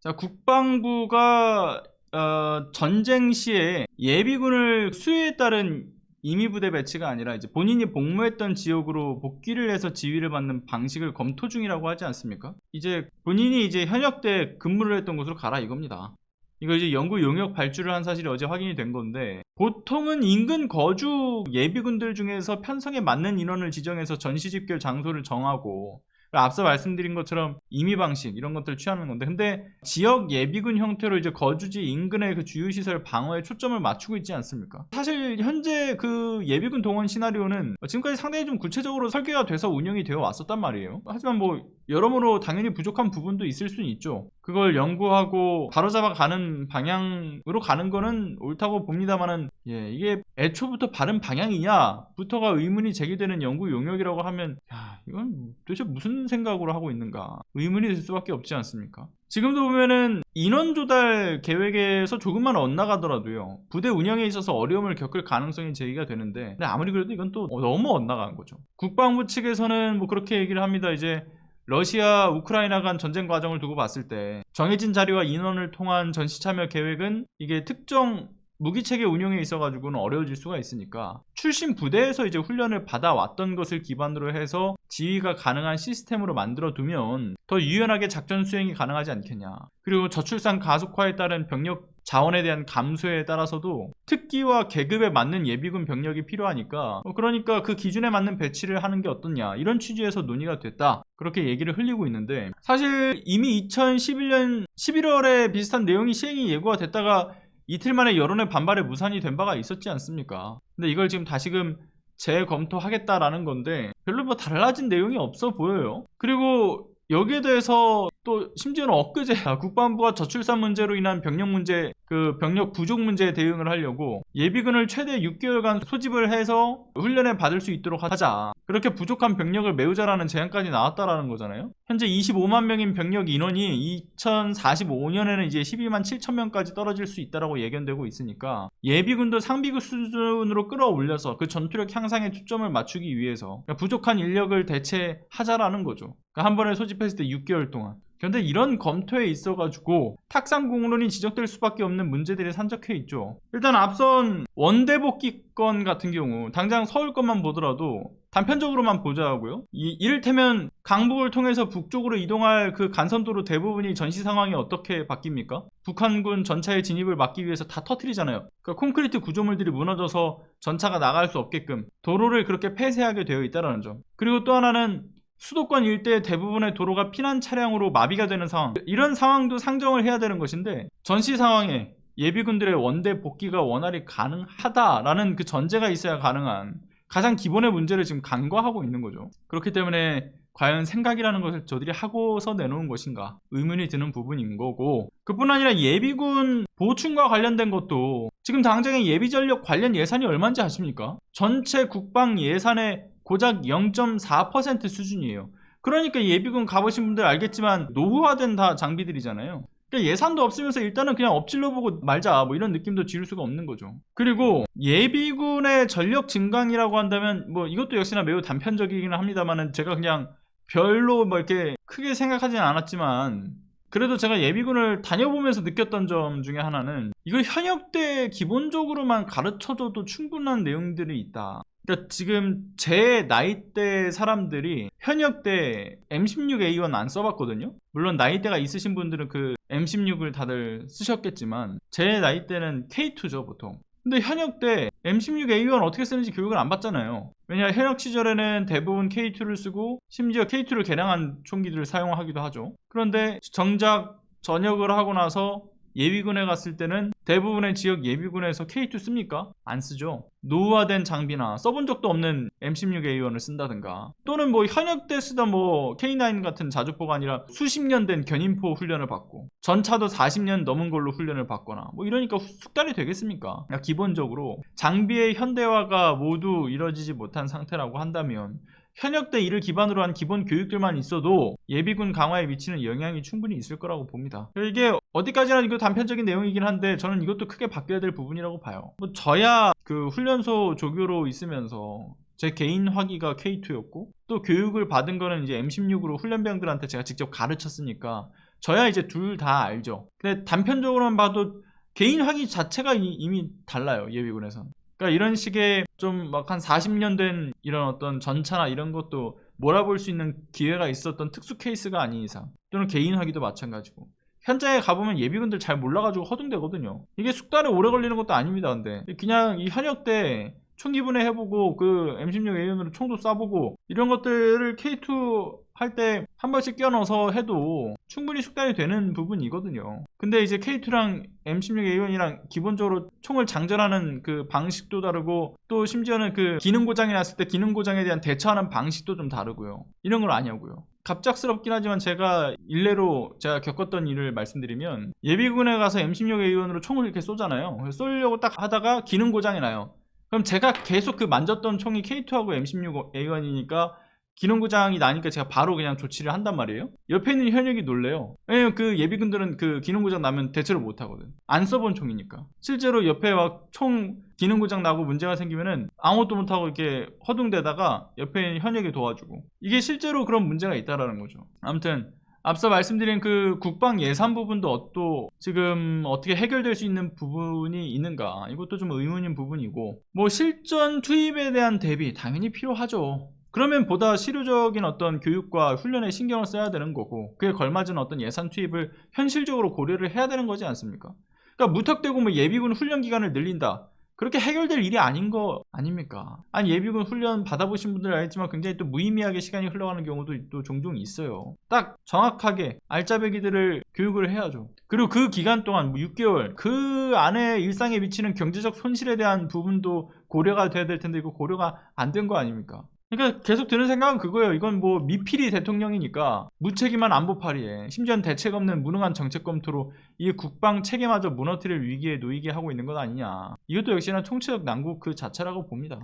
자, 국방부가 어, 전쟁 시에 예비군을 수요에 따른 임의부대 배치가 아니라 이제 본인이 복무했던 지역으로 복귀를 해서 지휘를 받는 방식을 검토 중이라고 하지 않습니까? 이제 본인이 이제 현역 때 근무를 했던 곳으로 가라 이겁니다. 이거 이제 연구 용역 발주를 한 사실이 어제 확인이 된 건데 보통은 인근 거주 예비군들 중에서 편성에 맞는 인원을 지정해서 전시 집결 장소를 정하고 앞서 말씀드린 것처럼 임의 방식 이런 것들을 취하는 건데 근데 지역 예비군 형태로 이제 거주지 인근의 그 주요 시설 방어에 초점을 맞추고 있지 않습니까? 사실 현재 그 예비군 동원 시나리오는 지금까지 상당히 좀 구체적으로 설계가 돼서 운영이 되어 왔었단 말이에요. 하지만 뭐 여러모로 당연히 부족한 부분도 있을 수는 있죠. 그걸 연구하고 바로잡아 가는 방향으로 가는 거는 옳다고 봅니다만은 예, 이게 애초부터 바른 방향이냐부터가 의문이 제기되는 연구 용역이라고 하면 야, 이건 도대체 무슨 생각으로 하고 있는가 의문이 들 수밖에 없지 않습니까? 지금도 보면은 인원 조달 계획에서 조금만 엇나가더라도요 부대 운영에 있어서 어려움을 겪을 가능성이 제기가 되는데 근데 아무리 그래도 이건 또 너무 엇나간 거죠. 국방부 측에서는 뭐 그렇게 얘기를 합니다. 이제 러시아 우크라이나 간 전쟁 과정을 두고 봤을 때 정해진 자리와 인원을 통한 전시 참여 계획은 이게 특정 무기 체계 운용에 있어 가지고는 어려워질 수가 있으니까 출신 부대에서 이제 훈련을 받아왔던 것을 기반으로 해서 지휘가 가능한 시스템으로 만들어 두면 더 유연하게 작전 수행이 가능하지 않겠냐. 그리고 저출산 가속화에 따른 병력 자원에 대한 감소에 따라서도 특기와 계급에 맞는 예비군 병력이 필요하니까 어, 그러니까 그 기준에 맞는 배치를 하는 게 어떻냐 이런 취지에서 논의가 됐다 그렇게 얘기를 흘리고 있는데 사실 이미 2011년 11월에 비슷한 내용이 시행이 예고가 됐다가 이틀 만에 여론의 반발에 무산이 된 바가 있었지 않습니까? 근데 이걸 지금 다시금 재검토하겠다라는 건데 별로 뭐 달라진 내용이 없어 보여요. 그리고 여기에 대해서 또 심지어는 엊그제 국방부가 저출산 문제로 인한 병력 문제 그 병력 부족 문제에 대응을 하려고 예비군을 최대 6개월간 소집을 해서 훈련에 받을 수 있도록 하자. 그렇게 부족한 병력을 메우자라는 제안까지 나왔다라는 거잖아요. 현재 25만 명인 병력 인원이 2045년에는 이제 12만 7천 명까지 떨어질 수 있다라고 예견되고 있으니까 예비군도 상비군 수준으로 끌어올려서 그 전투력 향상에 초점을 맞추기 위해서 그러니까 부족한 인력을 대체하자라는 거죠. 그러니까 한 번에 소집했을 때 6개월 동안 그런데 이런 검토에 있어 가지고 탁상 공론이 지적될 수밖에 없는 문제들이 산적해 있죠. 일단 앞선 원대복귀권 같은 경우 당장 서울 것만 보더라도 단편적으로만 보자고요. 이, 이를테면 강북을 통해서 북쪽으로 이동할 그 간선도로 대부분이 전시 상황이 어떻게 바뀝니까? 북한군 전차의 진입을 막기 위해서 다 터트리잖아요. 그러니까 콘크리트 구조물들이 무너져서 전차가 나갈 수 없게끔 도로를 그렇게 폐쇄하게 되어 있다는 점. 그리고 또 하나는 수도권 일대 대부분의 도로가 피난 차량으로 마비가 되는 상황. 이런 상황도 상정을 해야 되는 것인데 전시 상황에 예비군들의 원대 복귀가 원활히 가능하다라는 그 전제가 있어야 가능한 가장 기본의 문제를 지금 간과하고 있는 거죠. 그렇기 때문에 과연 생각이라는 것을 저들이 하고서 내놓은 것인가 의문이 드는 부분인 거고 그뿐 아니라 예비군 보충과 관련된 것도 지금 당장의 예비전력 관련 예산이 얼마인지 아십니까? 전체 국방 예산의 고작 0.4% 수준이에요. 그러니까 예비군 가보신 분들 알겠지만 노후화된 다 장비들이잖아요. 그러니까 예산도 없으면서 일단은 그냥 엎질러 보고 말자 뭐 이런 느낌도 지울 수가 없는 거죠. 그리고 예비군의 전력 증강이라고 한다면 뭐 이것도 역시나 매우 단편적이기는 합니다만은 제가 그냥 별로 뭐 이렇게 크게 생각하지는 않았지만 그래도 제가 예비군을 다녀보면서 느꼈던 점 중에 하나는 이걸 현역 때 기본적으로만 가르쳐줘도 충분한 내용들이 있다. 그러니까 지금 제 나이대 사람들이 현역 때 M16A1 안 써봤거든요. 물론 나이대가 있으신 분들은 그 M16을 다들 쓰셨겠지만 제 나이대는 K2죠 보통. 근데 현역 때 M16A1 어떻게 쓰는지 교육을 안 받잖아요. 왜냐 현역 시절에는 대부분 K2를 쓰고 심지어 K2를 개량한 총기들을 사용하기도 하죠. 그런데 정작 전역을 하고 나서 예비군에 갔을 때는 대부분의 지역 예비군에서 K2 씁니까? 안 쓰죠. 노후화된 장비나 써본 적도 없는 M16A1을 쓴다든가 또는 뭐 현역 때 쓰던 뭐 K9 같은 자주포가 아니라 수십 년 된 견인포 훈련을 받고 전차도 40년 넘은 걸로 훈련을 받거나 뭐 이러니까 숙달이 되겠습니까? 그러니까 기본적으로 장비의 현대화가 모두 이뤄지지 못한 상태라고 한다면 현역 때 이를 기반으로 한 기본 교육들만 있어도 예비군 강화에 미치는 영향이 충분히 있을 거라고 봅니다. 이게 어디까지나 이거 단편적인 내용이긴 한데 저는 이것도 크게 바뀌어야 될 부분이라고 봐요. 뭐 저야 그 훈련소 조교로 있으면서 제 개인 화기가 K2였고 또 교육을 받은 거는 이제 M16으로 훈련병들한테 제가 직접 가르쳤으니까 저야 이제 둘 다 알죠. 근데 단편적으로만 봐도 개인 학위 자체가 이- 이미 달라요 예비군에선. 그러니까 이런 식의 좀 막 한 40년 된 이런 어떤 전차나 이런 것도 몰아볼 수 있는 기회가 있었던 특수 케이스가 아닌 이상 또는 개인 학위도 마찬가지고 현장에 가보면 예비군들 잘 몰라가지고 허둥대거든요. 이게 숙달에 오래 걸리는 것도 아닙니다. 근데 그냥 이 현역 때 총기분해 해보고 그 M16 A1으로 총도 쏴보고 이런 것들을 K2 할 때 한 발씩 끼워 넣어서 해도 충분히 숙달이 되는 부분이거든요. 근데 이제 K2랑 M16 A1이랑 기본적으로 총을 장전하는 그 방식도 다르고 또 심지어는 그 기능 고장이 났을 때 기능 고장에 대한 대처하는 방식도 좀 다르고요. 이런 걸 아냐고요. 갑작스럽긴 하지만 제가 일례로 제가 겪었던 일을 말씀드리면 예비군에 가서 M16 A1으로 총을 이렇게 쏘잖아요. 쏘려고 딱 하다가 기능 고장이 나요. 그럼 제가 계속 그 만졌던 총이 K2하고 M16 A1이니까 기능 고장이 나니까 제가 바로 그냥 조치를 한단 말이에요. 옆에 있는 현역이 놀래요. 왜냐면 그 예비군들은 그 기능 고장 나면 대처를 못 하거든. 안 써본 총이니까. 실제로 옆에 막 총 기능 고장 나고 문제가 생기면은 아무것도 못 하고 이렇게 허둥대다가 옆에 있는 현역이 도와주고 이게 실제로 그런 문제가 있다라는 거죠. 아무튼 앞서 말씀드린 그 국방 예산 부분도 어- 또 지금 어떻게 해결될 수 있는 부분이 있는가 이것도 좀 의문인 부분이고 뭐 실전 투입에 대한 대비 당연히 필요하죠. 그러면 보다 실효적인 어떤 교육과 훈련에 신경을 써야 되는 거고 그에 걸맞은 어떤 예산 투입을 현실적으로 고려를 해야 되는 거지 않습니까? 그러니까 무턱대고 뭐 예비군 훈련 기간을 늘린다. 그렇게 해결될 일이 아닌 거 아닙니까? 아니 예비군 훈련 받아보신 분들 알겠지만 굉장히 또 무의미하게 시간이 흘러가는 경우도 또 종종 있어요. 딱 정확하게 알짜배기들을 교육을 해야죠. 그리고 그 기간 동안 뭐 6개월 그 안에 일상에 미치는 경제적 손실에 대한 부분도 고려가 돼야 될 텐데 이거 고려가 안 된 거 아닙니까? 그러니까 계속 드는 생각은 그거예요. 이건 뭐 미필이 대통령이니까 무책임한 안보 파리에 심지어는 대책 없는 무능한 정책 검토로 이 국방 체계마저 무너뜨릴 위기에 놓이게 하고 있는 것 아니냐. 이것도 역시나 총체적 난국 그 자체라고 봅니다.